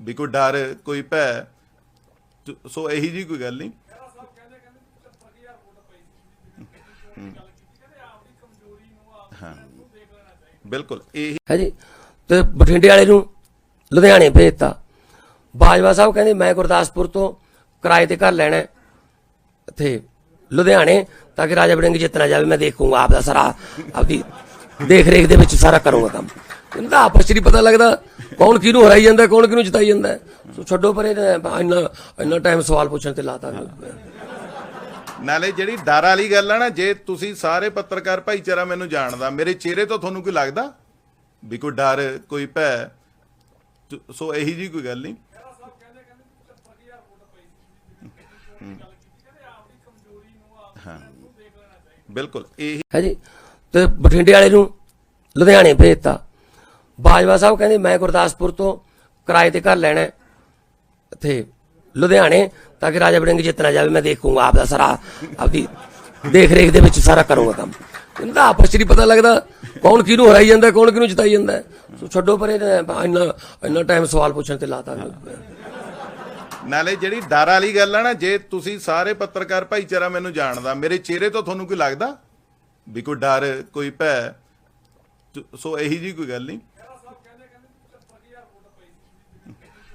ਵੀ ਕੋਈ ਡਰ ਕੋਈ ਭੈ। ਸੋ ਇਹੀ ਜੀ ਕੋਈ ਗੱਲ ਨਹੀਂ। ਹਾਂ। ਬਿਲਕੁਲ ਇਹ ਹੈ ਜੀ ਤੇ ਬਠਿੰਡੇ ਵਾਲੇ ਨੂੰ ਲੁਧਿਆਣੇ ਭੇਜਤਾ। ਬਾਜਵਾ ਸਾਹਿਬ ਕਹਿੰਦੇ ਮੈਂ ਗੁਰਦਾਸਪੁਰ ਤੋਂ ਕਿਰਾਏ ਤੇ ਘਰ ਲੈਣਾ ਇੱਥੇ ਲੁਧਿਆਣੇ ਤਾਂ ਕਿ ਰਾਜਾ ਵੜਿੰਗ ਜਿੱਤਣਾ ਜਾਵੇ ਮੈਂ ਦੇਖੂੰਗਾ ਆਪ ਦਾ ਸਾਰਾ ਆਪਦੀ ਦੇਖ ਰੇਖ ਦੇ ਵਿੱਚ ਸਾਰਾ ਕਰੂੰਗਾ ਕੰਮ। ਇਹਨਾਂ ਦਾ ਆਪਸ 'ਚ ਨਹੀਂ ਪਤਾ ਲੱਗਦਾ ਕੌਣ ਕਿਹਨੂੰ ਹਰਾਈ ਜਾਂਦਾ ਕੌਣ ਕਿਹਨੂੰ ਜਿਤਾਈ ਜਾਂਦਾ। ਸੋ ਛੱਡੋ ਪਰੇ ਇੰਨਾ ਇੰਨਾ ਟਾਈਮ ਸਵਾਲ ਪੁੱਛਣ ਤੇ ਲਾਤਾ। ਨਾਲੇ ਜਿਹੜੀ ਡਰ ਵਾਲੀ ਗੱਲ ਆ ਨਾ ਜੇ ਤੁਸੀਂ ਸਾਰੇ ਪੱਤਰਕਾਰ ਭਾਈਚਾਰਾ ਮੈਨੂੰ ਜਾਣਦਾ ਮੇਰੇ ਚਿਹਰੇ ਤੋਂ ਤੁਹਾਨੂੰ ਕੋਈ ਲੱਗਦਾ? ਵੀ ਕੋਈ ਡਰ ਕੋਈ ਭੈ? ਸੋ ਇਹੀ ਜੀ ਕੋਈ ਗੱਲ ਨਹੀਂ? ਬਿਲਕੁਲ ਇਹ ਹੈ ਜੀ ਤੇ ਬਠਿੰਡੇ ਵਾਲੇ ਨੂੰ ਲੁਧਿਆਣੇ ਭੇਜਤਾ। ਬਾਜਵਾ ਸਾਹਿਬ ਕਹਿੰਦੇ, ਮੈਂ ਗੁਰਦਾਸਪੁਰ ਤੋਂ ਕਿਰਾਏ ਤੇ ਘਰ ਲੈਣਾ ਇੱਥੇ ਲੁਧਿਆਣੇ, ਤਾਂ ਕਿ ਰਾਜਾ ਬੜਿੰਗ ਜਿੱਤਣਾ ਜਾਵੇ, ਮੈਂ ਦੇਖੂੰਗਾ ਆਪ ਦਾ ਸਾਰਾ, ਆਪਦੀ ਦੇਖ ਰੇਖ ਦੇ ਵਿੱਚ ਸਾਰਾ ਕਰੂੰਗਾ ਕੰਮ। ਇਹਨਾਂ ਆਪਸ 'ਚ ਨਹੀਂ ਪਤਾ ਲੱਗਦਾ ਕੌਣ ਕਿਹਨੂੰ ਹਰਾਈ ਜਾਂਦਾ, ਕੌਣ ਕਿਹਨੂੰ ਜਿਤਾਈ ਜਾਂਦਾ। ਸੋ ਛੱਡੋ ਪਰੇ ਇੰਨਾ ਇੰਨਾ ਟਾਈਮ ਸਵਾਲ ਪੁੱਛਣ ਤੇ ਲਾਤਾ। ਨਾਲੇ ਜਿਹੜੀ ਡਰ ਵਾਲੀ ਗੱਲ ਆ ਨਾ, ਜੇ ਤੁਸੀਂ ਸਾਰੇ ਪੱਤਰਕਾਰ ਭਾਈਚਾਰਾ ਮੈਨੂੰ ਜਾਣਦਾ, ਮੇਰੇ ਚਿਹਰੇ ਤੋਂ ਤੁਹਾਨੂੰ ਕੋਈ ਲੱਗਦਾ? ਵੀ ਕੋਈ ਡਰ, ਕੋਈ ਭੈ? ਸੋ ਇਹੀ ਜੀ ਕੋਈ ਗੱਲ ਨਹੀਂ।